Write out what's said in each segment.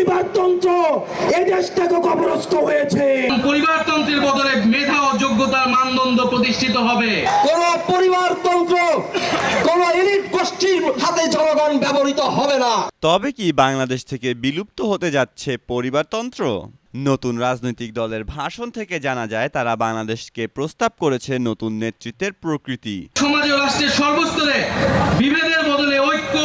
পরিবারতন্ত্র এই দেশটাকে কবরস্থ হয়েছে। পরিবারতন্ত্রের বদলে মেধা ও যোগ্যতার মানদণ্ড প্রতিষ্ঠিত হবে। কোন পরিবারতন্ত্র কোন এলিট গোষ্ঠীর হাতে জনগণ ব্যবহৃত হবে না। তবে কি বাংলাদেশ থেকে বিলুপ্ত হতে যাচ্ছে পরিবারতন্ত্র? নতুন রাজনৈতিক দলের ভাষণ থেকে জানা যায় তারা বাংলাদেশকে প্রস্তাব করেছে নতুন নেতৃত্বের প্রকৃতি। সমাজ ও রাষ্ট্রের সর্বস্তরে বিভেদের বদলে ঐক্য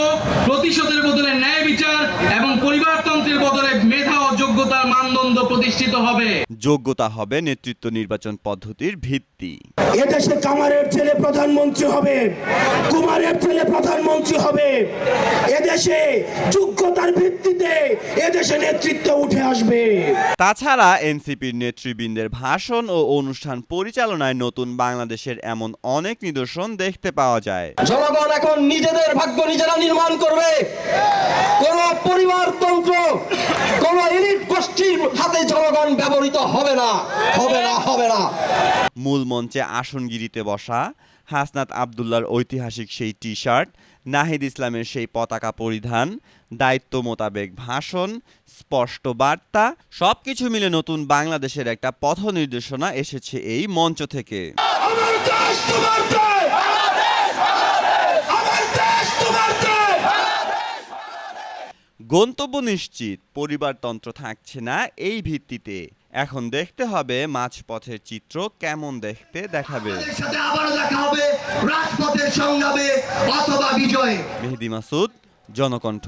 প্রতিশোধের বদলে ন্যায় বিচার এবং পরিবারতন্ত্রের বদলে মেধা ও যোগ্যতার মানদণ্ড প্রতিষ্ঠিত হবে। যোগ্যতা হবে নেতৃত্ব নির্বাচন পদ্ধতির ভিত্তি। এদেশে কামারের ছেলে প্রধানমন্ত্রী হবে কুমারের ছেলে প্রধানমন্ত্রী হবে। এদেশে যোগ্যতার ভিত্তিতে এদেশে নেতৃত্ব উঠে আসবে। তাছাড়া এনসিপির নেতৃবৃন্দের ভাষণ ও অনুষ্ঠান পরিচালনায় নতুন বাংলাদেশের এমন অনেক নিদর্শন দেখতে পাওয়া যায়। জনগণ এখন নিজেদের ভাগ্য নিজেরা নির্মাণ করবে। কোন পরিবারতন্ত্র কোন গোষ্ঠীর হাতে জনগণ ব্যবহৃত হবে না হবে না হবে না। মূল মঞ্চে আসনগিরিতে বসা হাসনাত আবদুল্লার ঐতিহাসিক সেই টি শার্ট নাহিদ ইসলামের সেই পতাকা পরিধান দায়িত্ব মোতাবেক ভাষণ স্পষ্ট বার্তা সবকিছু মিলে নতুন বাংলাদেশের একটা পথ নির্দেশনা এসেছে এই মঞ্চ থেকে। গন্তব্য নিশ্চিত পরিবারতন্ত্র থাকছে না এই ভিত্তিতে। এখন দেখতে হবে মাঝপথের চিত্র কেমন দেখতে দেখাবে। মেহেদি মাসুদ জনকণ্ঠ।